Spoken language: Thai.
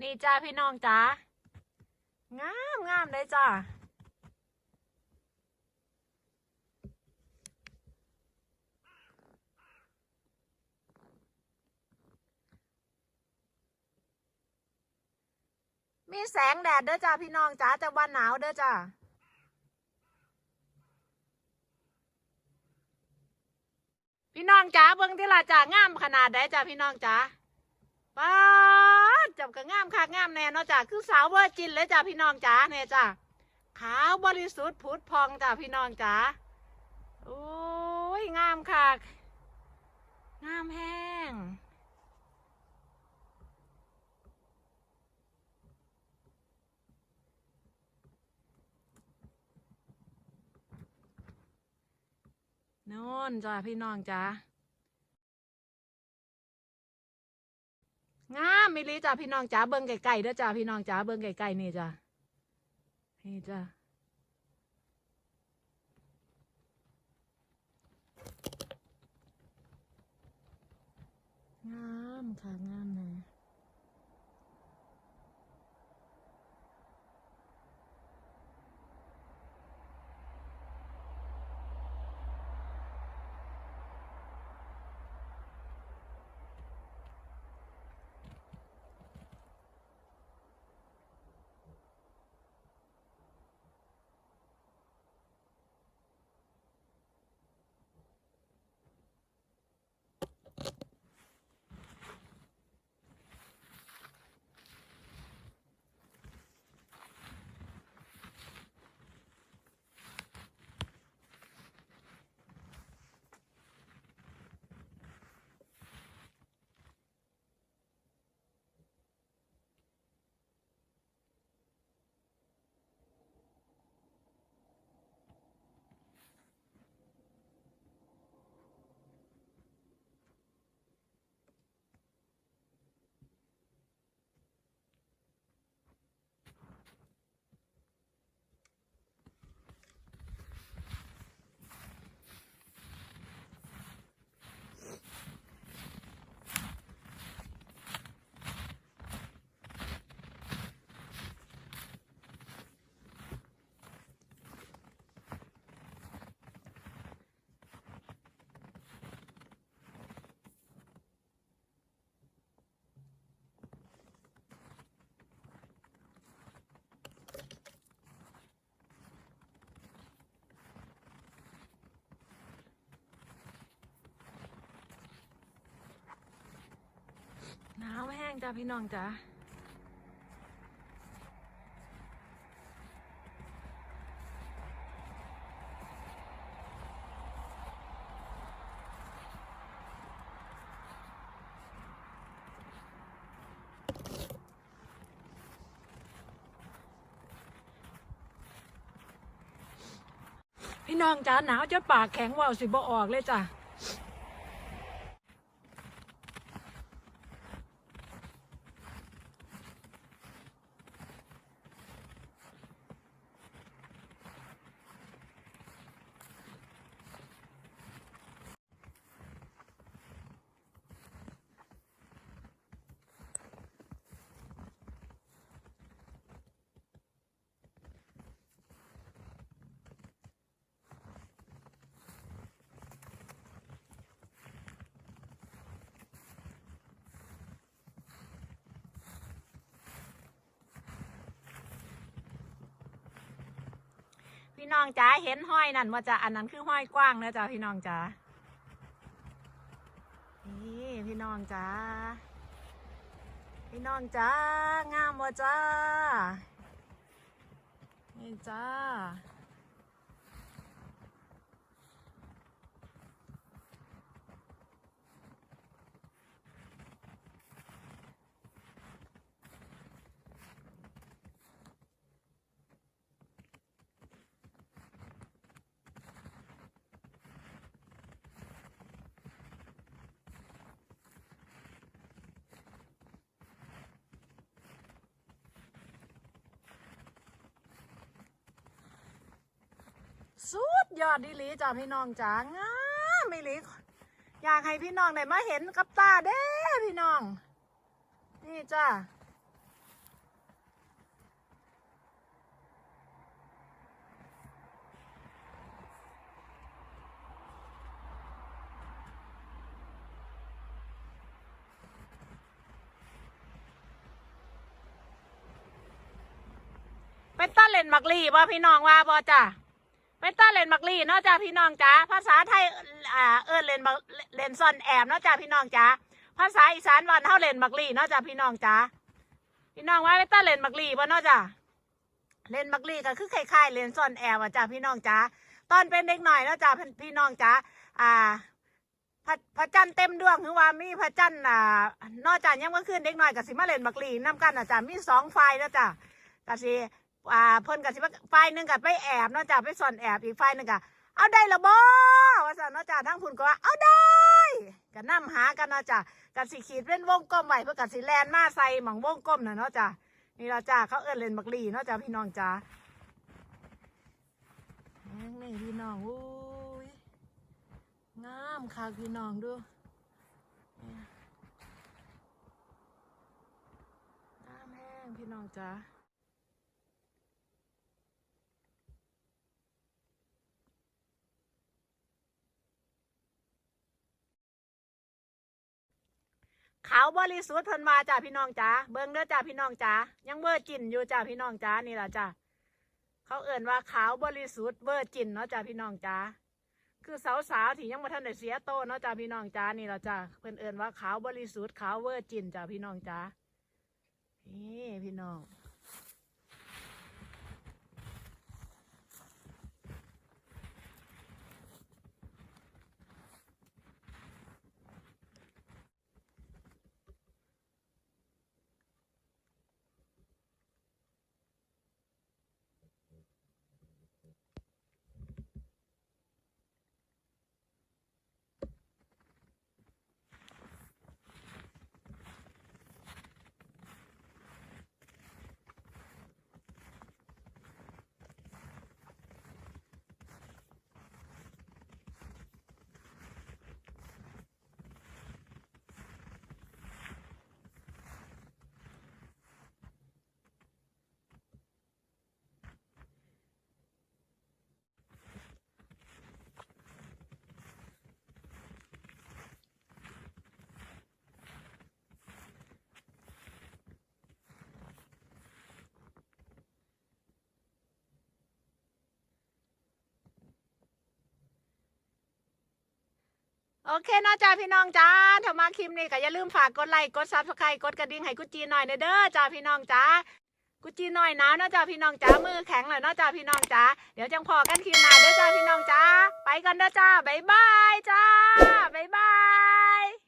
นี่จ้าพี่น้องจ้างามงามเลยจ้ามีแสงแดดเด้อจ้าพี่น้องจ้าแต่ว่าหนาวเด้อจ้าพี่น้องจ้าเบิ่งที่ละจ้างามขนาดใดจ้าพี่น้องจ้าป้า ดจับกระงามคักงามแน่เนาะจ้ะคือสาวเวอร์จินเลยจ้ะพี่น้องจ๋าเนี่ยจ้ะขาวบริสุทธิ์ผุดพองจ้ะพี่น้องจ๋าโอ้ยงามคักงามแห้งน่นจ้ะพี่น้องจ๋า งามมิลีจ้าพี่น้องจ๋าเบิ้งไก่ๆเด้อจ้าพี่น้องจ๋าเบิ้งไก่ๆนี่จ้านี่จ้างามค่ะงามนะ จ้าพี่น้องจ๋าพี่น้องจ๋าหนาวจนปากแข็งว่าสิบ่ออกเลยจ้ะ พี่น้องจ๋าเห็นห้อยนั่นว่าจะอันนั้นคือห้อยกว้างนะจ๊ะพี่น้องจ๋านี่พี่น้องจ๋าพี่น้องจ๋างามว่าจ้านี่จ้า สุดยอดดิลีจ้าพี่น้องจ้างามไม่ลีอยากให้พี่น้องได้มาเห็นกับตาเด้พี่น้อง นี่จ้าเป็นต้นเลนมักลีบ่พี่น้องว่าบ่จ้า เป็นต้าเลนมักลี่นาะจ้ะพี่น้องจ้าภาษาไทยอ่าเอิ้นเลนมักเลนซอนแอบนาะจ้ะพี่น้องจ้าภาษาอีสานวันเฮาเลนมักลี่นาะจ้ะพี่น้องจ้าพี่น้องว่าเป็นต้าเลนมักลี่บ่เนาะจ้ะเลนมักลี่ก็คือคล้ายๆเลนซอนแอบอะจ้ะพี่น้องจ้าตอนเป็นเด็กหน่อยนาะจ้ะพี่น้องจ้าอ่าพระพระจันทร์เต็มดวงคือว่ามีพระจันทร์อ่านอกจากยังเมื่อคืนเด็กหน้อยกับสิมาเลนบักลีน้ำกันอะจ้ะมีสองไฟแล้วจ้ะกสิ อ่าเพิ่นกับสิมาไฟหนึ่งกับไปแอบเนอกจากไปซ่อนแอบอีกไฟหนึ่งกับเอาได้ละบ่ว่าสันเนอกจากทั้งพุ่นก็ว่าเอาได้ก็นํหากันเนาะจ้ะกับสิขีดเป็นวงกลมไว้เพื่อกับสิแลนมาใส่หม่องวงกลมน่ะเนาะจ้ะนี่เราจ้ะเขาเอิ้นเล่นบักลีเนาะจ้ะพี่น้องจ้ะนี่พี่น้องอุ้ยงามค่ะพี่น้องดูเนี่ยงามแห้งพี่น้องจ้า ขาวบริสุทธิ์เพิ่นมาจ้าพี่น้องจ้าเบิ้งเด้อจ้าพี่น้องจ้ายังเวอร์จินอยู่จ้าพี่น้องจ้านี่ล่ะจ้าเขาเอ่นว่าขาวบริสุทธิ์เวอร์จินเนาะจ้าพี่น้องจ้าคือสาวๆที่ยังมาท่านได้เสียโตเนาะจ้าพี่น้องจ้านี่ละจ้าเพิ่นเอิ้นว่าขาวบริสุทธิ์ขาวเวอร์จินจ้าพี่น้องจ้านี่พี่น้อง โอเคนาะจ้าพี่น้องจ้าถ้ามาคลิปนี้ก็อย่าลืมฝากกดไลค์กดซับสไครต์กดกระดิ่งให้กุจีหน่อยเด้อจ้าพี่น้องจ้ากุจีหน่อยนะเนาะจ้าพี่น้องจ้ามือแข็งเลยเนาะจ้าพี่น้องจ้าเดี๋ยวจังพอกันคลิปหน้าเด้อจ้าพี่น้องจ้าไปกันเด้อจ้าบ๊ายบายจ้าบ๊ายบาย